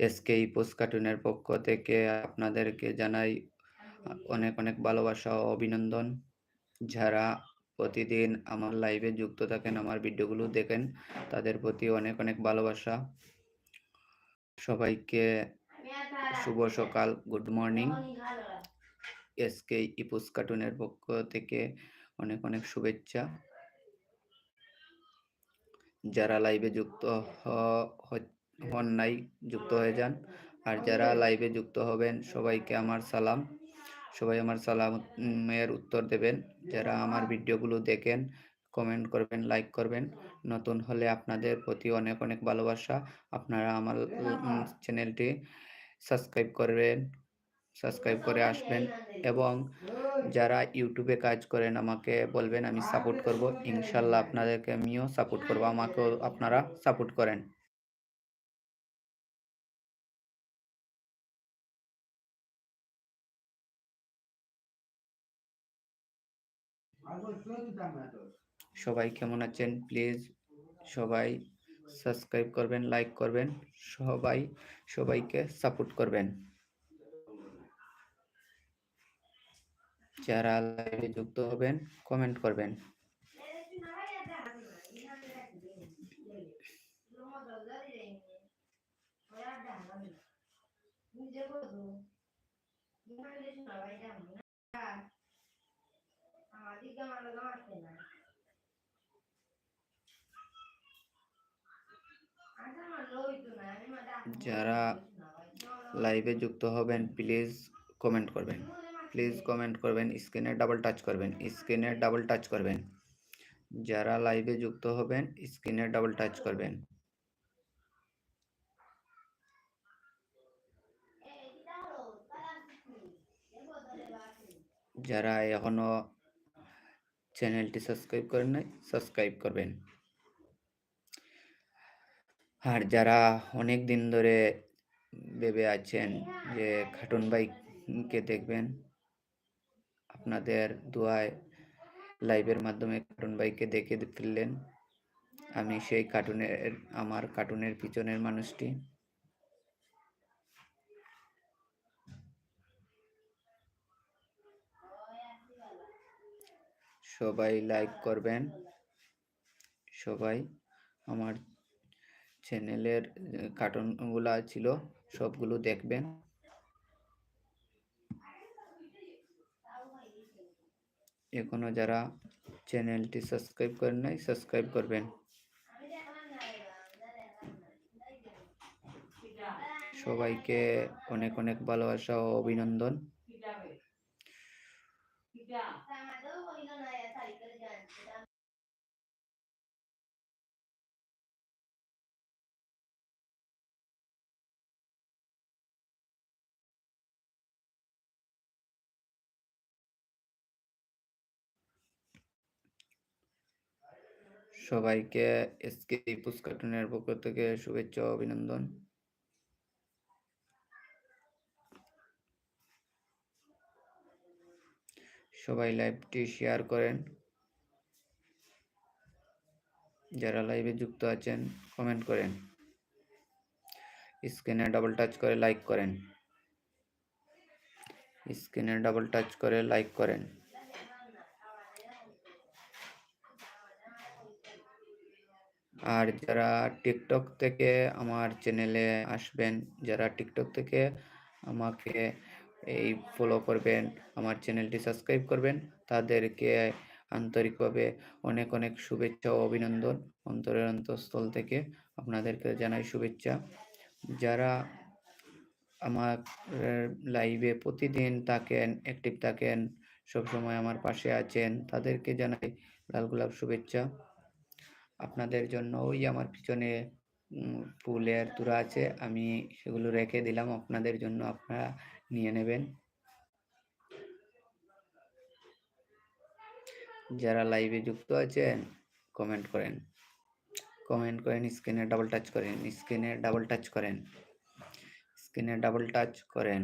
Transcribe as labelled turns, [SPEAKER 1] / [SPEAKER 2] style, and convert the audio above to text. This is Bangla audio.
[SPEAKER 1] এসকে ইপোস কার্টুনের পক্ষ থেকে আপনাদেরকে জানাই অনেক অনেক ভালোবাসা ও অভিনন্দন। যারা প্রতিদিন আমার লাইভে যুক্ত থাকেন, আমার ভিডিওগুলো দেখেন, তাদের প্রতি অনেক অনেক ভালোবাসা। সবাইকে শুভ সকাল গুড মর্নিং এসকে ইপুস কার্টুনের পক্ষ থেকে অনেক অনেক শুভেচ্ছা। যারা লাইভে যুক্ত হন নাই, যুক্ত হয়ে যান। আর যারা লাইভে যুক্ত হবেন, সবাইকে আমার সালাম। সবাই আমার সালামের উত্তর দেবেন। যারা আমার ভিডিওগুলো দেখেন কমেন্ট করবেন লাইক করবেন। নতুন হলে আপনাদের প্রতি অনেক অনেক ভালোবাসা। আপনারা আমার চ্যানেলটি সাবস্ক্রাইব করবেন সাবস্ক্রাইব করে আসবেন। এবং যারা ইউটিউবে কাজ করেন, আমাকে বলবেন, আমি সাপোর্ট করব। ইনশাল্লাহ আপনাদেরকে আমিও সাপোর্ট করব। আমাকেও আপনারা সাপোর্ট করেন। সবাই কেমন আছেন? প্লিজ সবাই সাবস্ক্রাইব করবেন লাইক করবেন, সবাই, সবাইকে সাপোর্ট করবেন। যারা লাইভে যুক্ত হবেন কমেন্ট করবেন। যারা লাইভে যুক্ত হবেন প্লিজ কমেন্ট করবেন। প্লিজ কমেন্ট করবেন স্ক্রিনে ডাবল টাচ করবেন স্ক্রিনে ডাবল টাচ করবেন। যারা লাইভে যুক্ত হবেন স্ক্রিনে ডাবল টাচ করবেন। যারা এখনও চ্যানেলটি সাবস্ক্রাইব করেন নাই, সাবস্ক্রাইব করবেন। আর যারা অনেক দিন ধরে ভেবে আছেন যে খাটুন বাইককে দেখবেন, আপনাদের দোয়ায় লাইভের মাধ্যমে কার্টুন বাইকে দেখে ফেললেন। আমি সেই কার্টুনের আমার কার্টুনের পিছনের মানুষটি। সবাই লাইক করবেন। সবাই আমার চ্যানেলের কার্টুনগুলো ছিল, সবগুলো দেখবেন। এখনও যারা চ্যানেলটি সাবস্ক্রাইব করেন নাই সাবস্ক্রাইব করবেন। সবাইকে অনেক অনেক ভালোবাসা ও অভিনন্দন। সবাইকে এসকে ইপুস কার্টুনের পক্ষ থেকে শুভেচ্ছা অভিনন্দন। সবাই লাইভটি শেয়ার করেন। যারা লাইভে যুক্ত আছেন, কমেন্ট করেন। স্ক্রিনে ডাবল টাচ করে লাইক করেন। স্ক্রিনে ডাবল টাচ করে লাইক করেন। আর যারা টিকটক থেকে আমার চ্যানেলে আসবেন, যারা টিকটক থেকে আমাকে এই ফলো করবেন, আমার চ্যানেলটি সাবস্ক্রাইব করবেন, তাদেরকে আন্তরিকভাবে অনেক অনেক শুভেচ্ছা ও অভিনন্দন। অন্তরের অন্তঃস্থল থেকে আপনাদেরকে জানাই শুভেচ্ছা। যারা আমার লাইভে প্রতিদিন থাকেন অ্যাক্টিভ থাকেন, সবসময় আমার পাশে আছেন, তাদেরকে জানাই লাল গোলাপ শুভেচ্ছা। আপনাদের জন্য ওই আমার পিছনে ফুলের তুরা আছে, আমি সেগুলো রেখে দিলাম, আপনাদের জন্য আপনারা নিয়ে নেবেন। যারা লাইভে যুক্ত আছেন কমেন্ট করেন। কমেন্ট করেন স্ক্রিনে ডাবল টাচ করেন স্ক্রিনে ডাবল টাচ করেন। স্ক্রিনে ডাবল টাচ করেন।